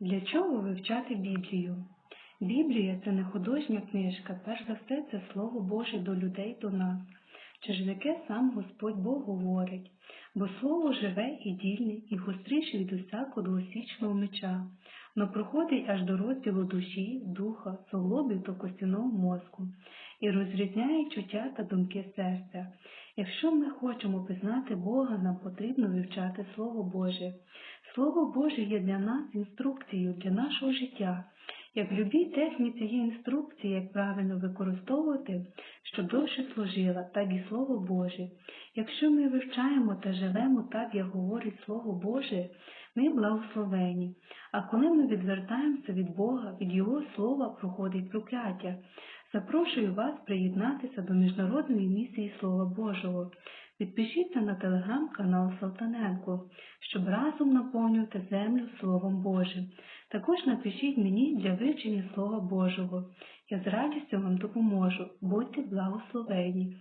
Для чого вивчати Біблію? Біблія це не художня книжка, перш за все це Слово Боже до людей, до нас, через яке сам Господь Бог говорить, бо Слово живе і дільне, і гостріше від усякого двосічного меча, но проходить аж до розділу душі, духа, суглобів та костяного мозку, і розрізняє чуття та думки серця. Якщо ми хочемо пізнати Бога, нам потрібно вивчати Слово Боже. Слово Боже є для нас інструкцією для нашого життя. Як в любій техніці є інструкції, як правильно використовувати, щоб довше служила, так і Слово Боже. Якщо ми вивчаємо та живемо так, як говорить Слово Боже, ми благословені. А коли ми відвертаємося від Бога, від Його слова проходить прокляття. Запрошую вас приєднатися до міжнародної місії Слова Божого. Підпишіться на телеграм-канал Салтаненко, щоб разом наповнювати землю Словом Божим. Також напишіть мені для вивчення Слова Божого. Я з радістю вам допоможу. Будьте благословені.